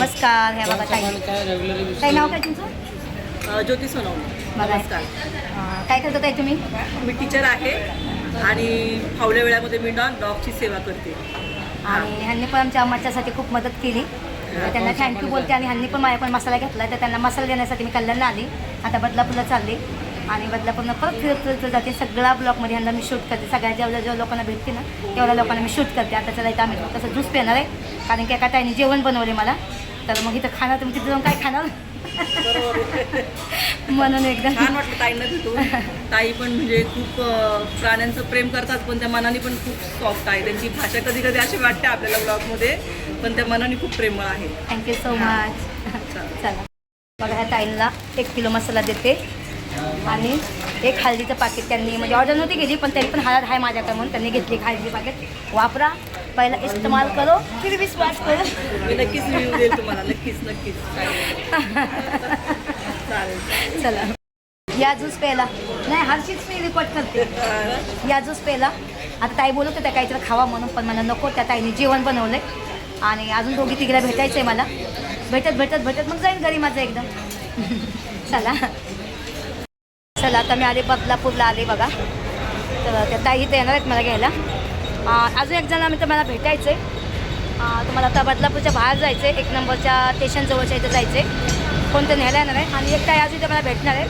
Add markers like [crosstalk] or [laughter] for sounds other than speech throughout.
नमस्कार हे बघा ताई. ताई नाव काय तुमचं? ज्योती सोनवणे. बघा. नमस्कार. अं, काय करता ताई तुम्ही? मी टीचर आहे आणि फावल्या वेळामध्ये मी ना डॉगची सेवा करते. आणि ह्यांनी पण आमच्या आमच्यासाठी खूप मदत केली. तर त्यांना थँक्यू बोलते आणि ह्यांनी पण माझ्याकडून मसाला घेतला तर त्यांना मसाला देण्यासाठी मी कल्याणला आली. आता बदलापूरला चालली. आणि बदलापूरला परत फिरत फिरत फिरत जाते. सगळ्या ब्लॉकमध्ये ह्यांना मी शूट करते. सगळ्या जेवढ्या जेव्हा लोकांना भेटते ना तेवढ्या लोकांना मी शूट करते. आता चला इथं आम्ही तसं ज्यूस पिणार आहे. कारण की एका ताईने जेवण बनवले मला. तर मग इथं खाणार तुम्ही तिथं जाऊन काय खाणार? म्हणून एकदम छान वाटलं ताईंना भेटून. ताई पण म्हणजे खूप प्राण्यांचं प्रेम करतात पण त्या मनाने पण खूप सॉफ्ट आहे. त्यांची भाषा कधी कधी अशी वाटते आपल्याला ब्लॉगमध्ये पण त्या मनाने खूप प्रेमळ आहे. Thank you so much. चला. बघा ह्या ताईंना एक किलो मसाला देते. आणि एक हळदीचं पाकिट त्यांनी म्हणजे ऑर्डर नव्हती केली पण तरी पण हळद आहे माझ्याकडे म्हणून त्यांनी घेतली एक हळदी पाकिट. वापरा. पहिला इस्तेमाल करो फिर विश्वास करो. मी नक्कीच रिव्ह्यू देईल तुम्हाला. नक्कीच नक्कीच. चालेल. चला. या ज्यूस प्यायला. नाही हरशीच मी रिपोर्ट करते. या ज्यूस प्यायला. आता ताई बोलत होत्या काहीतरी खावा म्हणून पण मला नको त्या ताईने जेवण बनवलं आहे आणि अजून दोघी तिघीला भेटायचं आहे मला. भेटत भेटत भेटत. मग जाईन घरी माझं एकदम. चला. चला आता मी आले बदलापूरला आले बघा. तर त्या ताई इथे येणार आहेत मला घ्यायला. अजून एक जण आम्ही तर मला भेटायचं आहे तुम्हाला आता बदलापूरच्या बाहेर जायचं आहे एक नंबरच्या स्टेशनजवळच्या इथं जायचं आहे कोणतं न्यायला येणार आहे. आणि एक काय अजून इथे मला भेटणार आहे.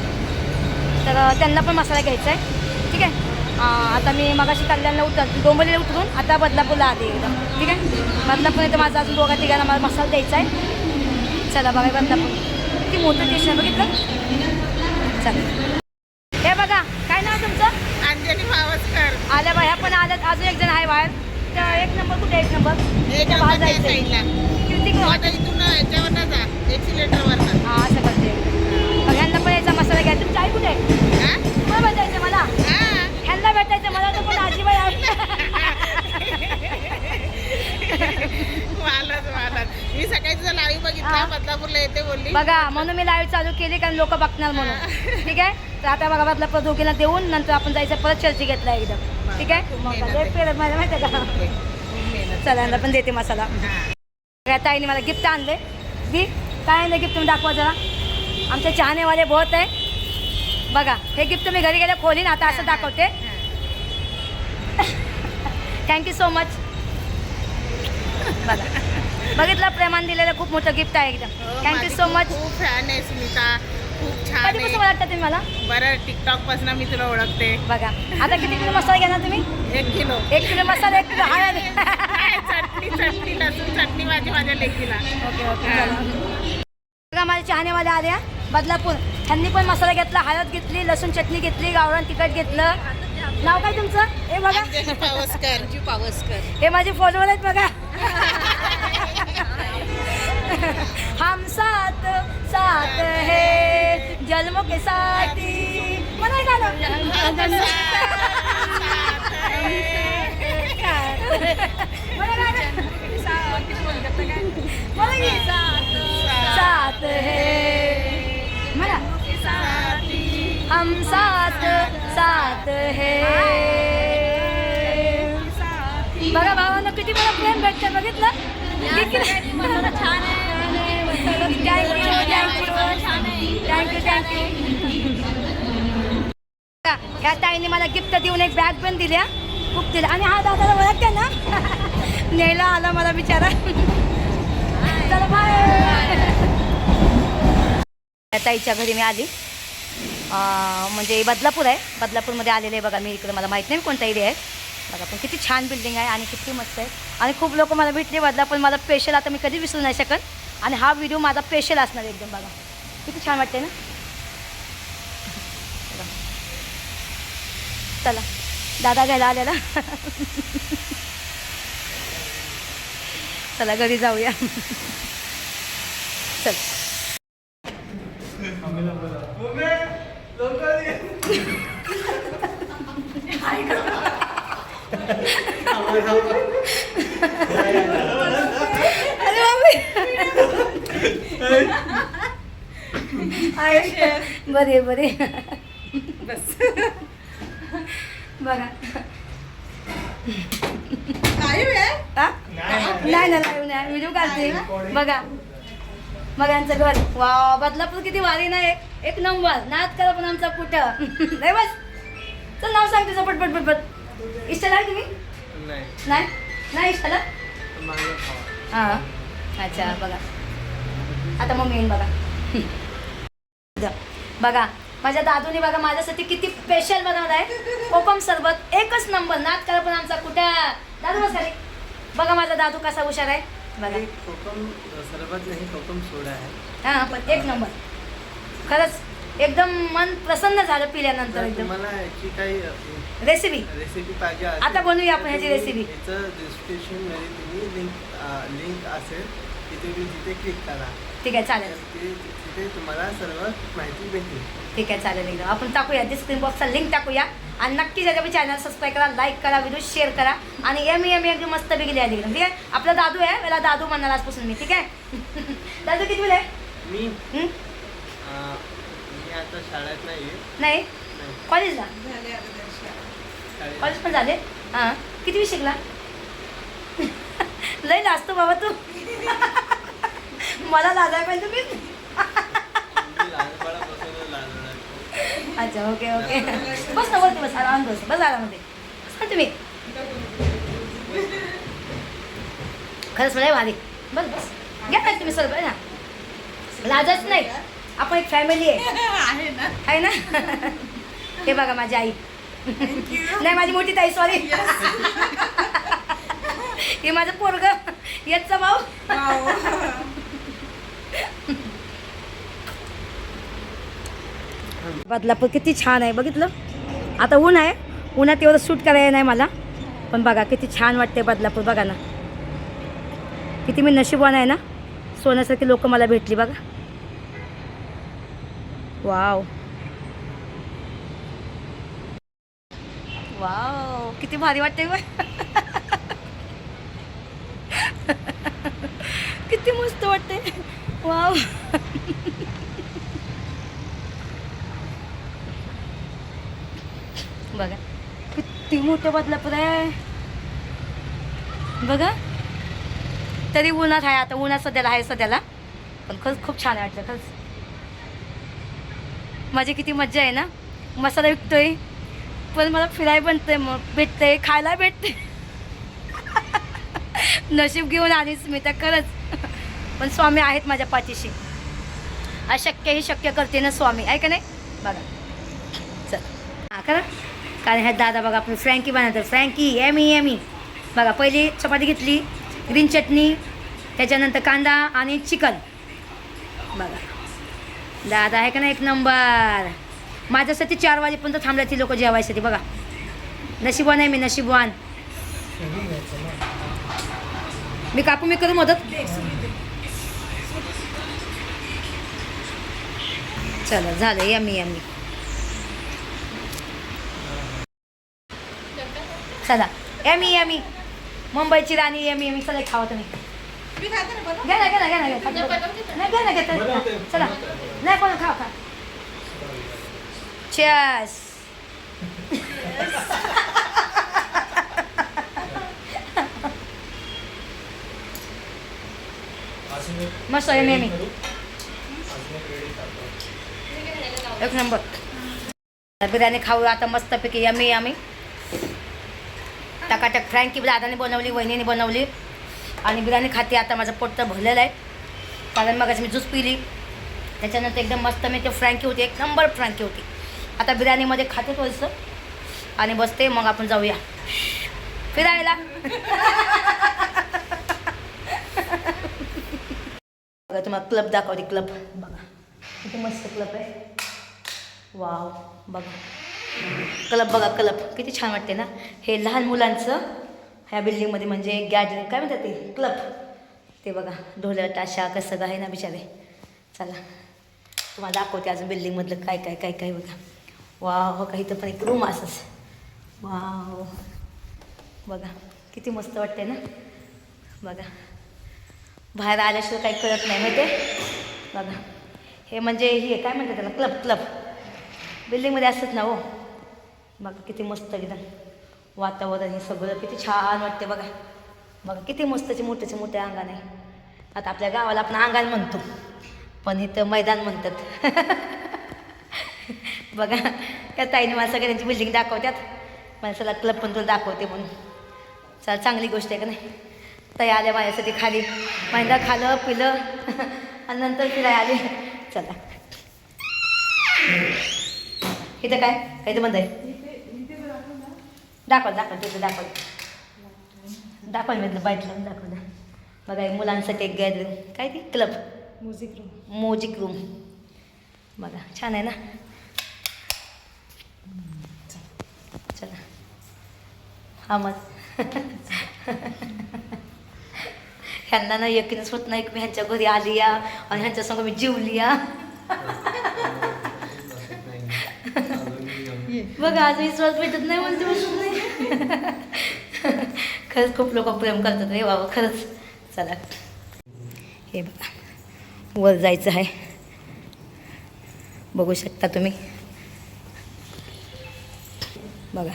तर त्यांना पण मसाला घ्यायचा आहे ठीक आहे? आता मी मगाशी कल्याणला उतर डोंबरीला उतरून आता बदलापूरला आले एकदम ठीक आहे? बदलापूर इथं माझा अजून दोघा तिघांना मला मसाला द्यायचा आहे चला बघा बदलापूर. किती मोठं स्टेशन बघितलं? चला हे बघा काय नाव तुमचं अंजली पावसकर आल्या बाया पण आल्यात अजून एक जण आहे बाहेर. तर एक नंबर कुठे एक नंबर? बाहेर. साईडला किती हा असं करते. मग ह्यांना पण याचा मसाला घ्या तुमची आई कुठे आहे? तुम्हाला भेटायचं मला. ह्यांना भेटायचं मला तर पण आजीबाई मी सकाळी तुझा लाईव्ह हा. बघितला बदलापूरला येते बोलली. बघा म्हणून मी लाईव्ह चालू केली कारण लोक बघणार म्हणून. ठीक आहे? तर आता बघा बदला दोघीला देऊन नंतर आपण जायचं परत चर्ची घेतला एकदम ठीक आहे. पेरत माहिती आहे का. चला पण देते मसाला. ताईने मला गिफ्ट आणले. दी काय आणलं गिफ्ट तुम्ही दाखवा जरा. आमचे चाहनेवाले बहुत आहे. बघा हे गिफ्ट मी घरी गेले खोलीन आता असं दाखवते. थँक्यू सो मच बघा. बघितलं प्रेमान दिलेलं खूप मोठं गिफ्ट आहे एकदम. थँक्यू सो मच खूप फॅन आहे सुनीता. खूप छान कधीपासून आहे. ओळखता तुम्ही मला? बरं टिकटॉकपासून मी तुला ओळखते. बघा आता किती किलो मसाला घेणार तुम्ही? एक किलो. एक किलो मसाला एक किलो हळद. [laughs] काय चटणी चटणी लसूण चटणी माझी माझ्या लेकीला. ओके ओके हा. चला. बघा मला चाहनेवाले आले हा, बदलापूर. त्यांनी पण मसाला घेतला हळद घेतली लसूण चटणी घेतली गावरान तिखट घेतलं. नाव काय तुमचं? हे बघा. पावसकर. हे माझे फॉलोअर आहेत बघा. [laughs] जन्मों के साथी मला हे गाणं. गाणं. हे. साथ है मला हम साथ साथ है बघा भावांना किती मला प्रेम भेटतं बघितलं या थँक्यू ताईने मला गिफ्ट देऊन एक बॅग पण दिल्या खूप दिल्या आणि हा दादाला ओळखते ना? [laughs] न्यायला आला मला बिचारा. चला बाय ताईच्या घरी मी आली. म्हणजे बदलापूर आहे. बदलापूरमध्ये आलेले आहे बघा मी. इकडे मला माहीत नाही कोणता एरिया आहे. बघा पण किती छान बिल्डिंग आहे आणि किती मस्त आहे. आणि खूप लोक मला भेटले. बदलापूर मला स्पेशल आता मी कधी विसरू नाही शकत. आणि हा व्हिडिओ माझा स्पेशल असणार एकदम बघा. किती छान वाटते ना? चला. दादा घ्यायला आलेला. चला घरी जाऊया. चल. अरे बापरे बरे बरे. बस. बघा लाईव्ह आहे हा? नाही ना लाईव्ह नाही व्हिडिओ काढते बघा. मग यांचं घर. वा बदलापूर किती वारी ना एक एक नंबर. नाच करा पण आमचा कुठं नाही बस. चल नाव सांग तुझं पटपट पटपट इष्टाला आहे तुम्ही? नाही. नाही? नाही इष्टाला? हां. अच्छा बघा. आता मग येईन बघा. बघा माझ्या दादूने बघा माझ्यासाठी किती स्पेशल बनवलं आहे कोकम सरबत एकच नंबर नाच करा पण आमचा कुठं? दादू बस खाली. बघा माझा दादू कसा हुशार आहे. बघा. हे कोकम सरबत नाही कोकम सोडा आहे. हां पण एक नंबर खरंच एकदम मन प्रसन्न झालं पिल्यानंतर एकदम. काही रेसिपी रेसिपी पाहिजे आता बनवूया आपण ह्याची तुम्ही लिंक असेल तिथे क्लिक करा. ठीक आहे चालेल तर ते- तिथे तुम्हाला सर्व माहिती भेटेल ठीक आहे चालेल एकदम आपण टाकूया डिस्क्रिप्शन बॉक्सचा लिंक टाकूया आणि नक्की त्याच्या चॅनल सबस्क्राईब करा लाईक करा व्हिडिओ शेअर करा आणि एम एम एकदम मस्त पैकी लिहा एकदम ठीक आहे आपला दादू आहे मला दादू म्हणणार आजपासून मी ठीक आहे दादू किती वेळ आहे मी हं? अं, मी आता शाळेत नाही आहे नाही कॉलेजला शाळेत कॉलेज पण झाले हां किती शिकला लय लाजतो बाबा तू मला लाजाय पाहिजे तुम्ही? मी. अच्छा ओके ओके. बस ना वरती बस आराम बस बस आरामध्ये सांग तुम्ही. खरंच लय भारी बस बस. घ्या ना तुम्ही सर्व ना. लाजच नाही. आपण एक फॅमिली आहे. आहे ना. आहे ना? हे बघा माझी आई. नाही माझी मोठी ताई सॉरी हे माझं पोरग. याचा भाऊ. बदलापूर किती छान आहे. बघितलं? आता ऊन आहे. उन्हात एवढं सूट करायला नाही मला. पण बघा किती छान वाटते बदलापूर बघा ना. किती मी नशीबवान आहे ना? सोन्यासारखी लोक मला भेटली बघा. वाव. वाव किती भारी वाटते किती मस्त वाटते वाव. बघा. किती मोठं बदलापूर आहे. बघा. तरी उन्हात आहे आता. उन्हात सध्याला आहे सध्याला. पण खरंच खूप छान वाटलं खरंच. माझी किती मज्जा आहे ना. मसाला विकतोय. पण मला फिराय बनतंय मग. भेटतंय. खायला भेटते [laughs] नशीब घेऊन आलीच मी तर खरंच. पण स्वामी आहेत माझ्या पाठीशी. अशक्य ही शक्य करते ना स्वामी. आहे का नाही? बघा. चल. हां करा. कारण ह्या दादा बघा आपण फ्रँकी बनवतो. फ्रँकी एमी एमी बघा पहिली चपाती घेतली ग्रीन चटणी त्याच्यानंतर कांदा आणि चिकन बघा. दादा आहे का नाही एक नंबर माझ्यासाठी चार वाजेपर्यंत थांबल्या ती लोक जेवायसाठी बघा. नशिबवान आहे मी नशिबवान. मी कापू मी करू मदत? चला झालं. यमी यमी चला यमी यमी. मुंबईची राणी यमी यमी. चला खावा तुम्ही. घ्या ना घ्या ना घ्या ना. घ्या. नाही घ्या ना घ्या. चला. नाही पण खा खा चेस मस्त आहे नेहमी एक नंबर. बिर्याणी खाऊ आता मस्तपैकी. यमी आम्ही टकाटक फ्रँकी दादाने बनवली वहिनीने बनवली. आणि बिर्याणी खाते आता माझं पोट तर भरलेलं आहे. कारण मग मी ज्यूस पिली. त्याच्यानंतर एकदम मस्त मी ते फ्रँकी होती एक नंबर फ्रँकी होती. आता बिर्याणीमध्ये खाते थोडंसं. आणि बसते मग आपण जाऊया. फिरायला. बघा तुम्हाला क्लब दाखवते क्लब. बघा किती मस्त क्लब आहे. वाव बघा. क्लब बघा क्लब किती छान वाटते ना? हे लहान मुलांचं ह्या बिल्डिंगमध्ये म्हणजे गॅदरिंग काय म्हणतात ते? क्लब ते बघा ढोल्या टाशा कसं आहे ना बिचारे? चला. तुम्हाला दाखवते अजून बिल्डिंगमधलं काय काय काय काय बघा. वाव हो काही तर पण एक रूम असंच. वाव. बघा किती मस्त वाटते ना? बघा. बाहेर आल्याशिवाय काही कळत नाही माहिती आहे बघा. हे म्हणजे हे काय म्हणतात त्याला? क्लब क्लब बिल्डिंगमध्ये असत ना हो? बघा किती मस्त एकदम वातावरण हे सगळं किती छान वाटते बघा. बघा किती मस्तचे मोठ्याचे मोठे अंगण आहे. आता आपल्या गावाला आपण अंगण म्हणतो पण इथं मैदान म्हणतात. [laughs] बघा त्या ताईने मला सगळ्यांची बिल्डिंग दाखवतात मला सगळा क्लब पण तुला दाखवते म्हणून. चला चांगली गोष्ट आहे का नाही? ताई आल्या माझ्यासाठी खाली. मैदा खालं पिलं [laughs] आणि नंतर तिला आले. चला. इथं काय? काय तर बंद आहे? दाखव दाखव तिथं दाखव. दाखव मी बाईटला दाखव ना. बघा मुलांसाठी एक गॅदरिंग. काय ती? क्लब. म्युझिक रूम मोजिक रूम बघा छान आहे ना? चला. हा मग. ह्यांना ना यकीनच होत नाही की मी ह्यांच्या घरी आली या आणि ह्यांच्या संग मी जीवली या. [laughs] बघा आज विश्वास भेटत नाही म्हणजे बसून नाही. खरंच खूप लोक प्रेम करतात रे बाबा खरंच. चला. हे बघा वर जायचं आहे. बघू शकता तुम्ही. बघा.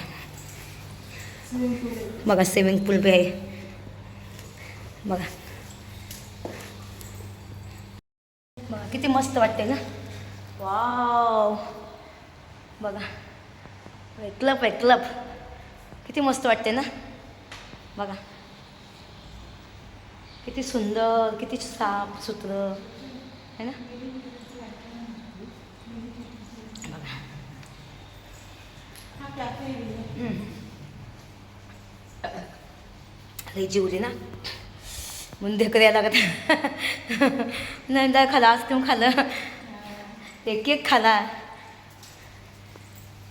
बघा स्विमिंग पूल बी आहे. बघा. बघा किती मस्त वाटते ना वाव बघा. क्लब आहे क्लब किती मस्त वाटते ना? बघा. किती सुंदर किती साफ सुथरं. है ना? बघा. लई जीवली ना? म्हणून ढेकर यायला लागत. [laughs] नंतर खाला खाला आईस्क्रीम खाल्लं. एक केक खाला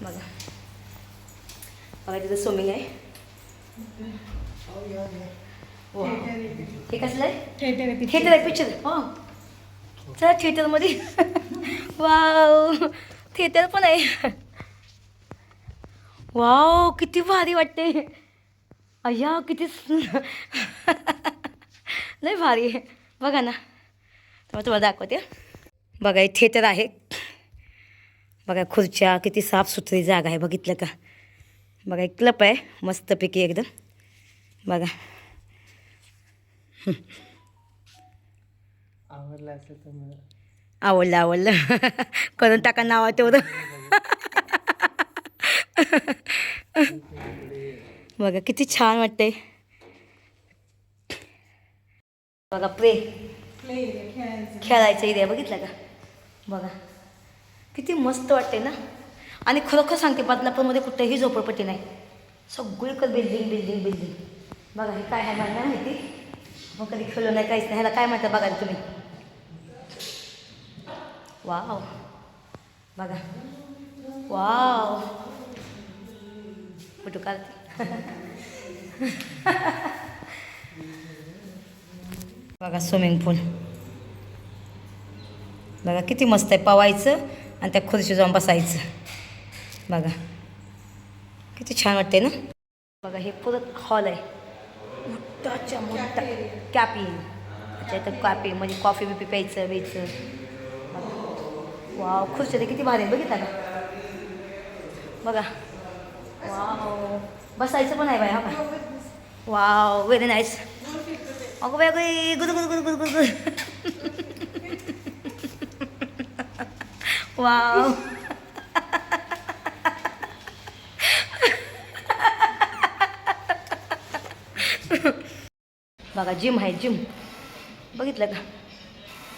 बघा बघा तिथं स्विमिंग आहे. हे कसलं? आहे थिएटर आहे थिएटर आहे पिक्चर हो. चला थिएटरमध्ये वाव थिएटर पण आहे. वाव किती भारी वाटते अय्या किती लय भारी आहे. बघा ना. तर तुम्हाला दाखवते. बघा हे थिएटर आहे. बघा खुर्च्या किती साफसुथरी जागा आहे बघितलं का? बघा एक क्लब आहे मस्तपैकी एकदम. बघा. आवडलं असेल तर मला. आवडलं आवडलं. करून टाका नाव तेवढं. बघा किती छान वाटते बघा प्रे. खेळायचं. इथे बघितलं का? बघा. किती मस्त वाटते ना? आणि खरोखर सांगते बदलापूरमध्ये कुठेही झोपडपट्टी नाही. सगळीकडे बिल्डिंग बिल्डिंग बिल्डिंग बघा हे काय आहे मला माहिती? मग कधी खेळलो नाही काहीच नाही. ह्याला काय म्हणतात बघा तुम्ही? वाव. बघा. वाव. फोटो काढते. [laughs] बघा स्विमिंग पूल बघा किती मस्त आहे. पवायचं आणि त्या खुर्शी जाऊन बसायचं. बघा. किती छान वाटते ना? बघा हे परत हॉल आहे. मोठाच्या मोठा कॅपी अच्छा इथं कॉपी म्हणजे कॉफी बिपी प्यायचं प्यायचं वाव खुर्च्या ते किती भारी आहे. बघितला का? बघा. वाव बसायचं पण आहे बाय हा का वाव व्हेरी नाईस अगं बाय अगं गुरु गुरु गुरु गुरु गुरु गुद. वाव बघा जिम आहे जिम. बघितलं का?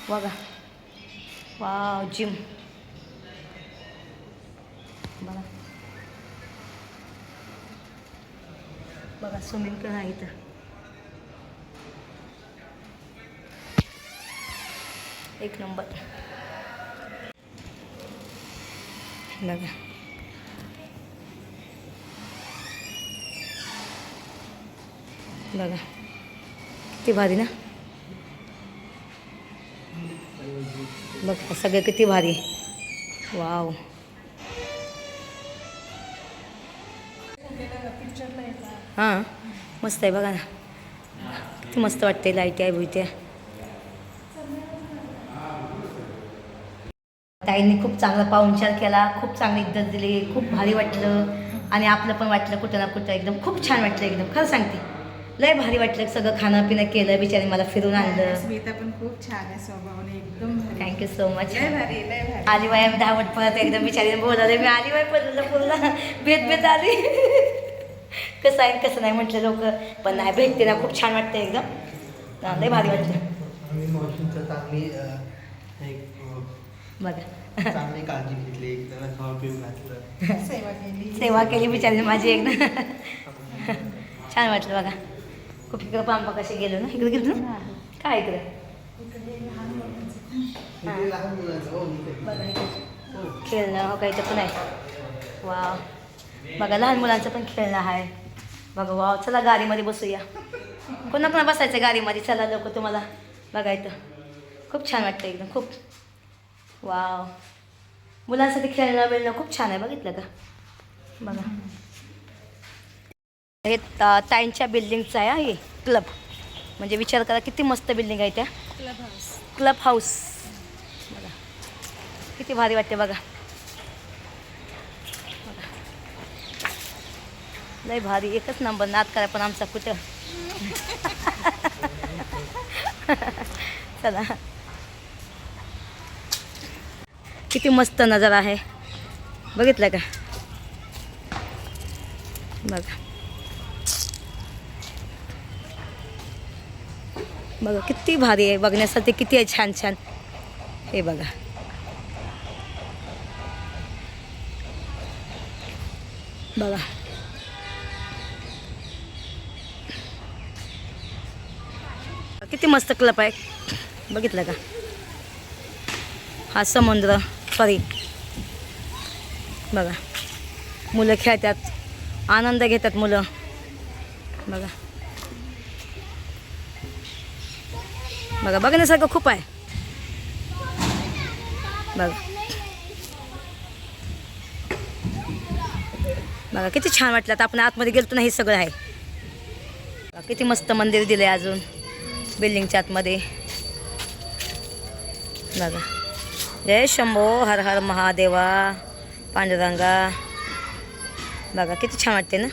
बघा. Wow gym. बघा. बघा स्विमिंग पूल आहे इथं. एक नंबर. बघा. बघा. किती भारी ना? बघ सगळे किती भारी. वाव. हां मस्त आहे बघा ना. किती मस्त वाटते लाइट आहे भुईते. ताईंनी खूप चांगला पाहुणचार केला खूप चांगली इज्जत दिली खूप भारी वाटलं. आणि आपलं पण वाटलं कुठं ना कुठं एकदम खूप छान वाटलं एकदम. खरं सांगते. लय भारी वाटलं सगळं खाणं पिणं केलं बिचारी मला फिरून आणलं. स्मिता पण खूप छान आहे स्वभावाने एकदम. थँक्यू सो मच लय भारी लय भारी. आली आम्ही धावत परत एकदम बिचारीने बोलावले मी आली बाई पडलं पुरला भेट भेट आली. कसं आहे कसं नाही म्हटलं लोक पण नाही भेटते ना खूप छान वाटतं एकदम. लय भारी वाटलं. बघा. काळजी घेतली घातलं. सेवा केली. सेवा केली बिचारीने माझी एकदम [laughs] छान वाटलं बघा. खूप इकडं पांबा कसे गेलो ना? इकडे गेलो ना? काय इकडे? हो खेळणं हो काही तर पण आहे. वा बघा लहान मुलांचं पण खेळणं आहे. बघा वाव. चला गाडीमध्ये बसूया. कोणा कोणा बसायचं गाडीमध्ये? चला लोक तुम्हाला बघा इथं खूप छान वाटतं एकदम खूप. वाव. मुलांसाठी खेळणं बिळणं खूप छान आहे बघितलं का? बघा. हे ताईंच्या बिल्डिंगचं आहे हा क्लब. म्हणजे विचार करा किती मस्त बिल्डिंग आहे त्या. Club house. Club house. बघा. किती भारी वाटते बघा. बघा. लय भारी. एकच नंबर नाद करा पण आमचा कुठं. [laughs] चला. किती मस्त नजारा आहे. बघितलं का? बघा. बघा किती भारी आहे बघण्यासाठी किती आहे छान छान. हे बघा. बघा. किती मस्त क्लब आहे. बघितलं का? हा समुद्र सॉरी बघा. मुलं खेळतात. आनंद घेतात मुलं. बघा. बघा बघण्यासारखं खूप आहे. बघा. बघा किती छान वाटलं. आता आपण आतमध्ये गेलतो ना हे सगळं आहे. बघा, किती मस्त मंदिर दिलं आहे अजून बिल्डिंगच्या आतमध्ये. बघा. जय शंभो हर हर महादेवा पांडुरंगा. बघा किती छान वाटते ना?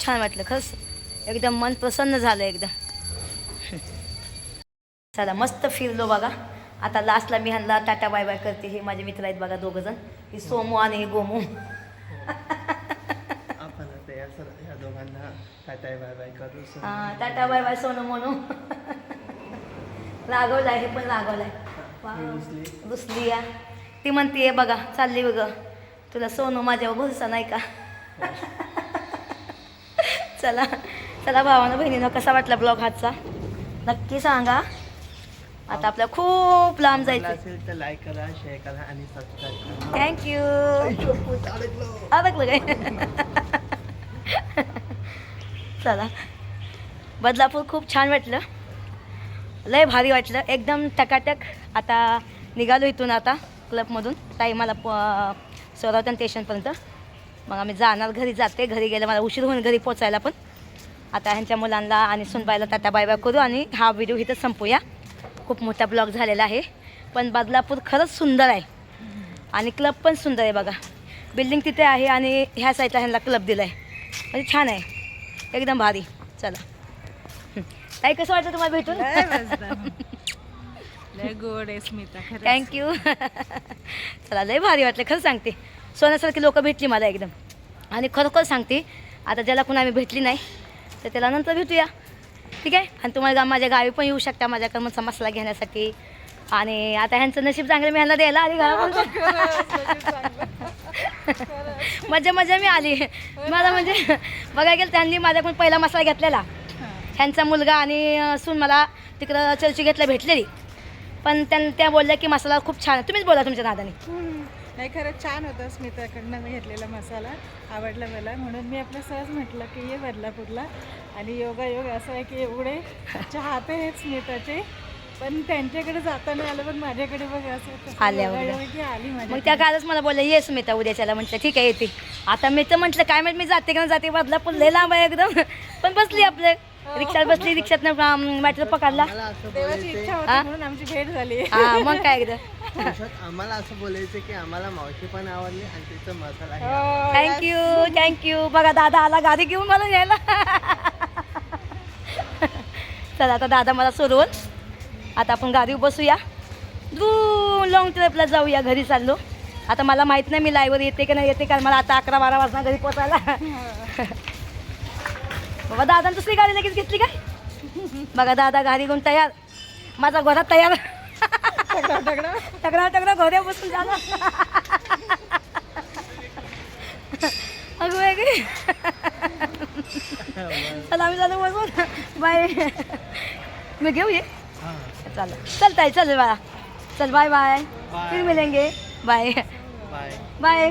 खूप छान वाटलं खरंच. एकदम मन प्रसन्न झालं एकदम. चला मस्त फिरलो बघा. आता लास्टला मी ह्यांना टाटा बाय बाय करते. हे माझे मित्र आहेत बघा दोघं जण ही सोमू आणि हे गोमू. टाटा बाय बाय हा, टाटा बाय बाय सोनू म्हणू रागवलाय हे पण रागवलाय. रुसली. या ती म्हणते बघा चालली बघ तुला सोनू माझ्यावर भरसा नाही का? चला चला भावानं बहिणीनं कसा वाटला ब्लॉग हातचा नक्की सांगा. आता आपल्या खूप लांब जायचं. असेल तर लाईक करा शेअर करा आणि सबस्क्राईब करा. थँक्यू अडकलं काय? [laughs] चला. बदलापूर खूप छान वाटलं. लय भारी वाटलं. एकदम टकाटक आता निघालो इथून आता क्लबमधून ताई मला प सोरावतन स्टेशनपर्यंत मग आम्ही जाणार घरी जाते घरी गेलं मला उशीर होऊन घरी पोचायला पण. आता ह्यांच्या मुलांना आणि सुनबाईला टाटा बाय बाय करू आणि हा व्हिडिओ इथं संपूया. खूप मोठा ब्लॉग झालेला आहे. पण बदलापूर खरंच सुंदर आहे. आणि क्लब पण सुंदर आहे बघा. बिल्डिंग तिथे आहे आणि ह्या साईडला ह्यांना क्लब दिला आहे म्हणजे छान आहे. एकदम भारी. चला. हं. ताई कसं वाटतं तुम्हाला भेटून? गोड आहे स्मिता थँक्यू [laughs] चला लय भारी वाटलं खरं सांगते. सोन्यासारखी लोकं भेटली मला एकदम. आणि खरोखर सांगते आता ज्याला कुणा आम्ही भेटली नाही तर त्याला नंतर भेटूया. ठीक आहे? आणि तुम्हाला गा माझ्या गावी पण येऊ शकता माझ्याकडं मग मसाला घेण्यासाठी. आणि आता ह्यांचं नशीब चांगलं मी ह्यांना द्यायला आली गावामध्ये. [laughs] मजा मजा मी आली. मला म्हणजे बघा गेलं त्यांनी माझ्याकडून पहिला मसाला घेतलेला. ह्यांचा मुलगा आणि सून मला तिकडं चर्ची घेतल्या भेटलेली. पण त्यां त्या बोलल्या की मसाला खूप छान आहे. तुम्हीच बोला तुमच्या नादाने नाही खरंच छान होतं स्मिताकडनं मी घेतलेला मसाला. आवडला मला. म्हणून मी आपलं सहज म्हटलं की ये बदलापूरला आणि योगा योग असं आहे की एवढे चाहते आहेत स्मिताचे. पण त्यांच्याकडे जाता नाही आलं पण माझ्याकडे बघ असं आल्या योगायोग. की आली मग त्या कालच मला बोलल्या ये सुमिता उद्याच्याला. म्हटलं ठीक आहे येते. आता मी तर म्हटलं काय माहिती मी जाते का जाते? बदलापूर लय लांब आहे एकदम. पण बसली आपलं. रिक्षात बसली रिक्षातनं मॅटर पकडला. देवाची इच्छा होती हा? म्हणून आमची भेट झाली. हा मग काय एकदा. पुरुषात आम्हाला असं बोलायचं की आम्हाला मावशी पण आवडली आणि तिचा मसाला हो, आहे थँक्यू थँक्यू बघा दादा आला गाडी घेऊन मला यायला चला आता दादा मला सोडवल. आता आपण गाडीवर बसूया. दूर लॉंग ट्रिपला जाऊया घरी चाललो. आता मला माहीत नाही मी लाईव्हवर येते की नाही येते कारण मला आता अकरा बारा वाजता घरी पोचायला. बाबा दादा दुसरी गाडी लगेच घेतली काय? बघा दादा गाडी घेऊन तयार. माझा घरात तयार. टकरा टकरा घोड्या बसून झाला अगं वेगळी. चला आम्ही झालो बसून बाय. मी घेऊ ये? हां. चल चल ताई चल बाळा. चल बाय. बाय. फिर मिलेंगे. Bye. Bye. Bye.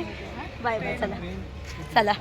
Bye bye चला. चला.